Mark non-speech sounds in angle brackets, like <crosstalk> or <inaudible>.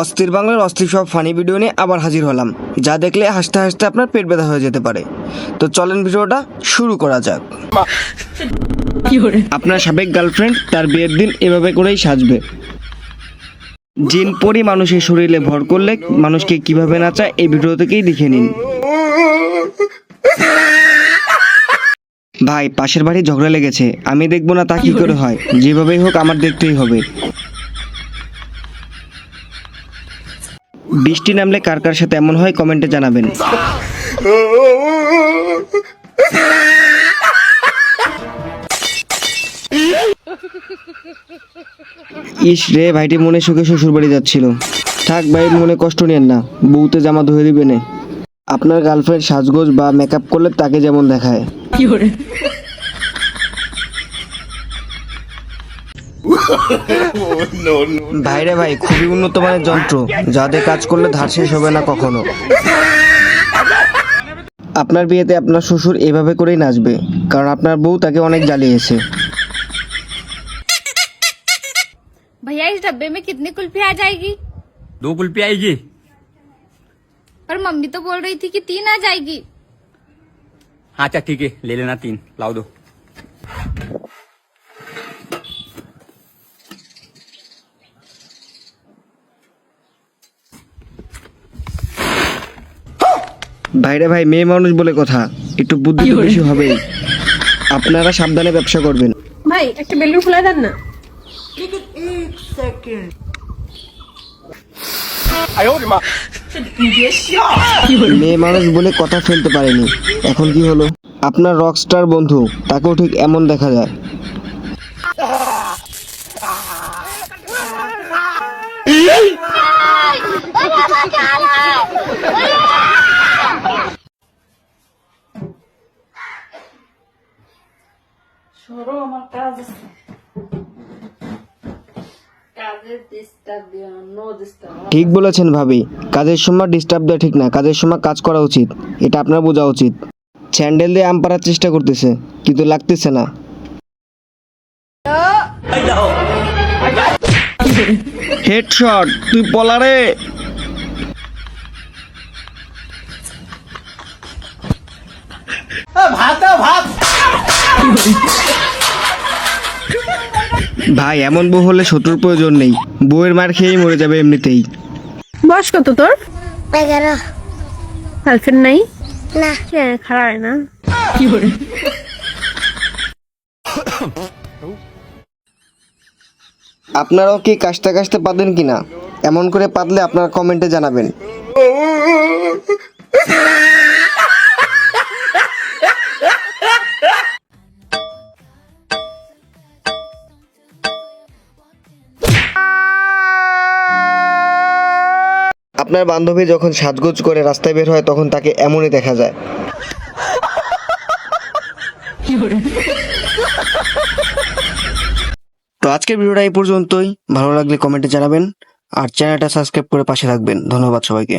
অস্থির বাংলার অস্থির সব ফানি ভিডিও নিয়ে আবার হাজির হলাম। যা দেখলে হাসতে হাসতে আপনার পেট ব্যথা হয়ে যেতে পারে। তো চলেন ভিডিওটা শুরু করা যাক। আপনার সাবেক গার্লফ্রেন্ড তার বিয়ের দিন এভাবে করেই সাজবে। জিন পরি মানুষের শরীরে ভর করলে মানুষকে কীভাবে নাচায় এই ভিডিও থেকেই দেখে নিন। ভাই পাশের বাড়ি ঝগড়া লেগেছে। আমি দেখব না তা কি করে? হয়। যেভাবেই হোক আমার দেখতেই হবে। বৃষ্টি নামলে কার কার সাথে এমন হয় কমেন্টে জানাবেন। ইস রে, ভাইটি মনে সুখে শ্বশুর বাড়ি যাচ্ছিল। থাক ভাই, মনে কষ্ট নেন না, বউতে জামা ধুয়ে দিবে না। আপনার গার্লফ্রেন্ড সাজগোজ বা মেকআপ করলে তাকে যেমন দেখায়। ভাইরে ভাই খুবই উন্নত মানের যন্ত্র যাদের কাজ করলে ধার শেষ হবে না কখনো আপনার বিয়েতে আপনার শ্বশুর এভাবে করেই নাচবে কারণ আপনার বউ তাকে অনেক জ্বালিয়েছে भैया इस डब्बे में कितनी कुल्फी आ जाएगी दो कुल्फी आएगी पर मम्मी तो बोल रही थी कि तीन आ जाएगी हाँ अच्छा ठीक है ले लेना तीन लाओ दो ভাইরে ভাই মেয়ে মানুষ বলে কথা একটু বুদ্ধি তো বেশি হবেই আপনারা সাবধানে ব্যবসা করবেন ভাই একটা বেলুন ফুলা দেন না মেয়ে মানুষ বলে কথা ফেলতে পারেনি এখন কি হলো আপনার রকস্টার বন্ধু তাকেও ঠিক এমন দেখা যায় ঠিক বলেছেন ভাবি। কাজের সময় ডিস্টার্ব দেওয়া ঠিক না কাজের সময় কাজ করা উচিত এটা আপনার বোঝা উচিত। স্যান্ডেল দিয়ে আম পাড়ার চেষ্টা করতেছে কিন্তু লাগতেছে না। হেডশট তুই পলারে ভাই এমন বউ হলে শত্রুর প্রয়োজন নেই। বউয়ের মার খেয়েই মরে যাবে এমনিতেই। বয়স কত তোর? এগারো। গার্লফ্রেন্ড নাই? না। কে খারাপ না? আপনারাও কি কাশতে কাশতে পাতেন কিনা? এমন করে পাতলে আপনার কমেন্টে জানাবেন। <laughs> আপনার বান্ধবী যখন সাজগোজ করে রাস্তায় বের হয়, তখন তাকে এমনই দেখা যায়। তো আজকের ভিডিওটা এই পর্যন্তই। ভালো লাগলে কমেন্টে জানাবেন। আর চ্যানেলটা সাবস্ক্রাইব করে পাশে থাকবেন। ধন্যবাদ সবাইকে।